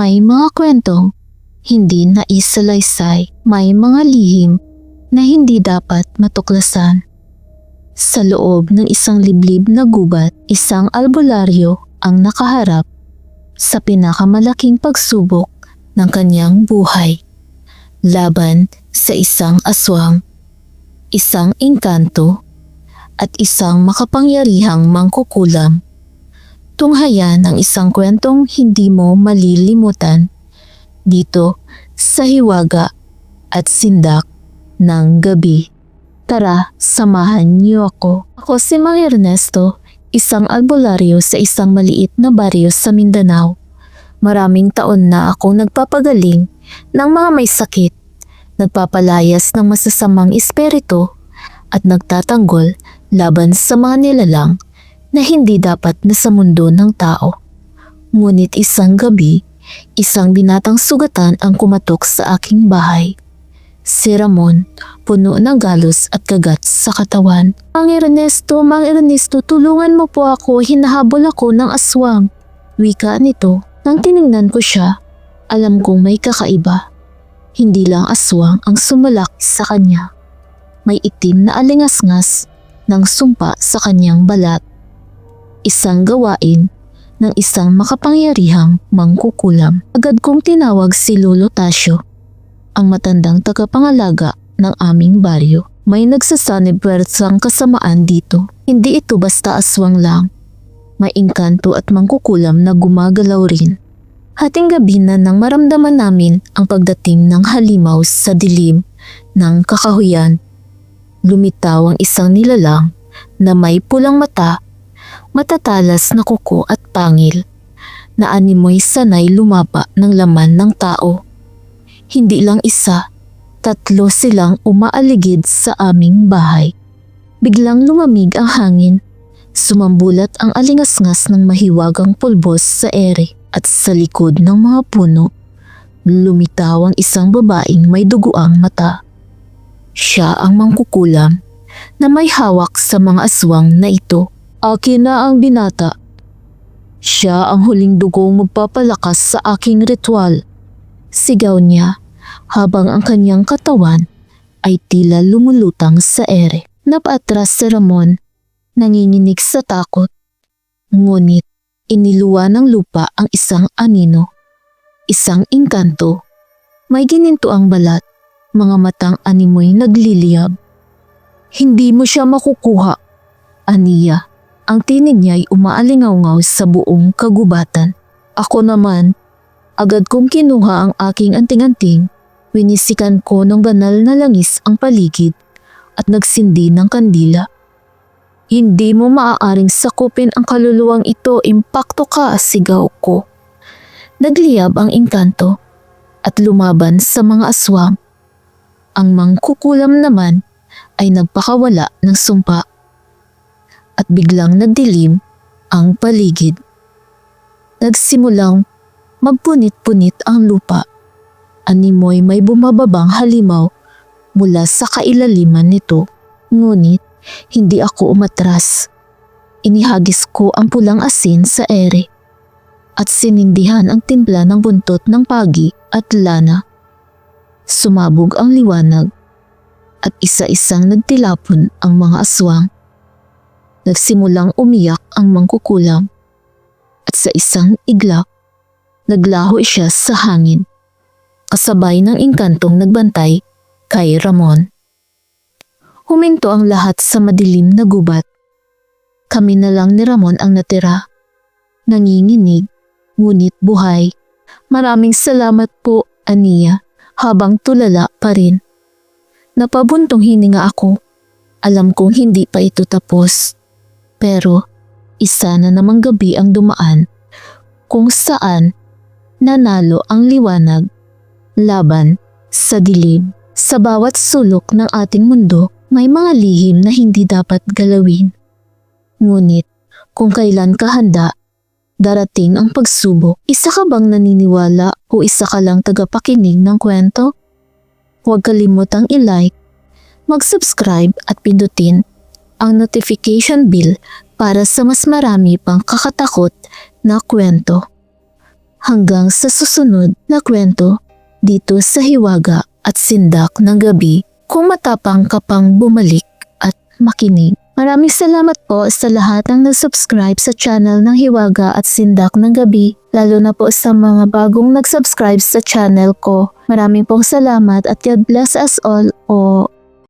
May mga kwentong hindi na isalaysay, may mga lihim na hindi dapat matuklasan. Sa loob ng isang liblib na gubat, isang albularyo ang nakaharap sa pinakamalaking pagsubok ng kanyang buhay. Laban sa isang aswang, isang engkanto, at isang makapangyarihang mangkukulam. Tunghayan ang isang kwentong hindi mo malilimutan dito sa hiwaga at sindak ng gabi. Tara, samahan niyo ako. Ako si Mang Ernesto, isang albularyo sa isang maliit na baryo sa Mindanao. Maraming taon na akong nagpapagaling ng mga may sakit, nagpapalayas ng masasamang espiritu at nagtatanggol laban sa mga nilalang na hindi dapat na sa mundo ng tao. Ngunit isang gabi, isang binatang sugatan ang kumatok sa aking bahay. Si Ramon, puno ng galos at kagat sa katawan. Mang Ernesto, Mang Ernesto, tulungan mo po ako, hinahabol ako ng aswang. Wika nito, nang tiningnan ko siya, alam kong may kakaiba. Hindi lang aswang ang sumalak sa kanya. May itim na alingasngas ng sumpa sa kanyang balat. Isang gawain ng isang makapangyarihang mangkukulam. Agad kong tinawag si Lolo Tasyo, ang matandang tagapangalaga ng aming baryo. May nagsasanib puwersang kasamaan dito. Hindi ito basta aswang lang. May engkanto at mangkukulam na gumagalaw rin. Hating gabi na nang maramdaman namin ang pagdating ng halimaw sa dilim ng kakahuyan. Lumitaw ang isang nilalang na may pulang mata, matatalas na kuko at pangil, na animoy sanay lumapa ng laman ng tao. Hindi lang isa, tatlo silang umaaligid sa aming bahay. Biglang lumamig ang hangin, sumambulat ang alingasngas ng mahiwagang pulbos sa ere at sa likod ng mga puno, lumitaw ang isang babaeng may duguang mata. Siya ang mangkukulam na may hawak sa mga aswang na ito. Akin na ang binata. Siya ang huling dugong magpapalakas sa aking ritual. Sigaw niya habang ang kanyang katawan ay tila lumulutang sa ere. Napaatras si Ramon, nanginginig sa takot. Ngunit iniluwa ng lupa ang isang anino. Isang engkanto. May gininto ang balat, mga matang animoy nagliliyab. Hindi mo siya makukuha. Aniya, ang tinig niya ay umaalingaw sa buong kagubatan. Ako naman, agad kong kinuha ang aking anting-anting, winisikan ko ng banal na langis ang paligid at nagsindi ng kandila. Hindi mo maaaring sakupin ang kaluluwang ito, impakto ka, sigaw ko. Nagliyab ang engkanto at lumaban sa mga aswang. Ang mangkukulam naman ay nagpakawala ng sumpa at biglang nagdilim ang paligid. Nagsimulang magpunit-punit ang lupa. Animoy may bumababang halimaw mula sa kailaliman nito. Ngunit hindi ako umatras. Inihagis ko ang pulang asin sa ere at sinindihan ang timpla ng buntot ng pagi at lana. Sumabog ang liwanag at isa-isang nagtilapon ang mga aswang. Nagsimulang umiyak ang mangkukulam at sa isang iglap, naglaho siya sa hangin kasabay ng engkantong nagbantay kay Ramon. Huminto ang lahat sa madilim na gubat. Kami na lang ni Ramon ang natira. Nanginginig, ngunit buhay. Maraming salamat po, Aniya, habang tulala pa rin. Napabuntong hininga ako. Alam kong hindi pa ito tapos. Pero isa na namang gabi ang dumaan kung saan nanalo ang liwanag laban sa dilim. Sa bawat sulok ng ating mundo, may mga lihim na hindi dapat galawin. Ngunit kung kailan ka handa, darating ang pagsubok. Isa ka bang naniniwala o isa ka lang tagapakinig ng kwento? Huwag kalimutang i-like, mag-subscribe at pindutin ang notification bell para sa mas marami pang kakatakot na kwento. hanggang sa susunod na kwento dito sa Hiwaga at Sindak ng Gabi kung matapang ka pang bumalik at makinig. Maraming salamat po sa lahat ng nag-subscribe sa channel ng Hiwaga at Sindak ng Gabi, lalo na po sa mga bagong nag-subscribe sa channel ko. Maraming pong salamat at God bless us all o